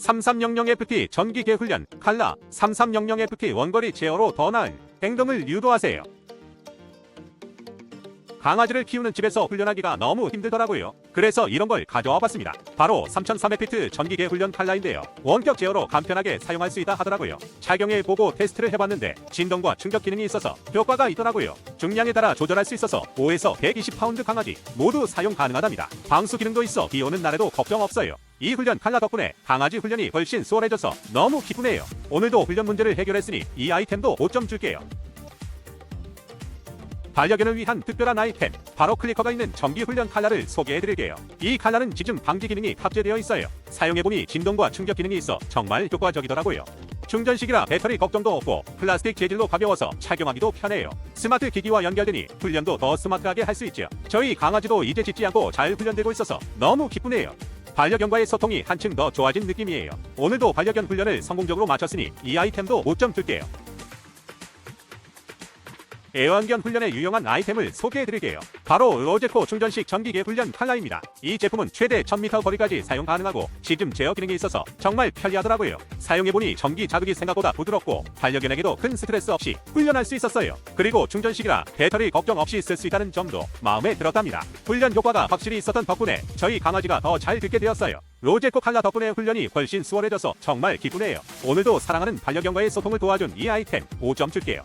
3300FT 전기계 훈련 칼라 3300FT 원거리 제어로 더 나은 행동을 유도하세요. 강아지를 키우는 집에서 훈련하기가 너무 힘들더라고요. 그래서 이런 걸 가져와 봤습니다. 바로 3300피트 전기계 훈련 칼라인데요. 원격 제어로 간편하게 사용할 수 있다 하더라고요. 착용해 보고 테스트를 해봤는데 진동과 충격 기능이 있어서 효과가 있더라고요. 중량에 따라 조절할 수 있어서 5에서 120파운드 강아지 모두 사용 가능하답니다. 방수 기능도 있어 비 오는 날에도 걱정 없어요. 이 훈련 칼라 덕분에 강아지 훈련이 훨씬 수월해져서 너무 기쁘네요. 오늘도 훈련 문제를 해결했으니 이 아이템도 5점 줄게요. 반려견을 위한 특별한 아이템 바로 클리커가 있는 전기 훈련 칼라를 소개해드릴게요. 이 칼라는 지즘 방지 기능이 탑재되어 있어요. 사용해보니 진동과 충격 기능이 있어 정말 효과적이더라고요. 충전식이라 배터리 걱정도 없고 플라스틱 재질로 가벼워서 착용하기도 편해요. 스마트 기기와 연결되니 훈련도 더 스마트하게 할 수 있죠. 저희 강아지도 이제 짖지 않고 잘 훈련되고 있어서 너무 기쁘네요. 반려견과의 소통이 한층 더 좋아진 느낌이에요. 오늘도 반려견 훈련을 성공적으로 마쳤으니 이 아이템도 5점 줄게요. 애완견 훈련에 유용한 아이템을 소개해드릴게요. 바로 로제코 충전식 전기계 훈련 칼라입니다. 이 제품은 최대 1000m 거리까지 사용 가능하고 시즘 제어 기능이 있어서 정말 편리하더라고요. 사용해보니 전기 자극이 생각보다 부드럽고 반려견에게도 큰 스트레스 없이 훈련할 수 있었어요. 그리고 충전식이라 배터리 걱정 없이 쓸 수 있다는 점도 마음에 들었답니다. 훈련 효과가 확실히 있었던 덕분에 저희 강아지가 더 잘 듣게 되었어요. 로제코 칼라 덕분에 훈련이 훨씬 수월해져서 정말 기쁘네요. 오늘도 사랑하는 반려견과의 소통을 도와준 이 아이템 5점 줄게요.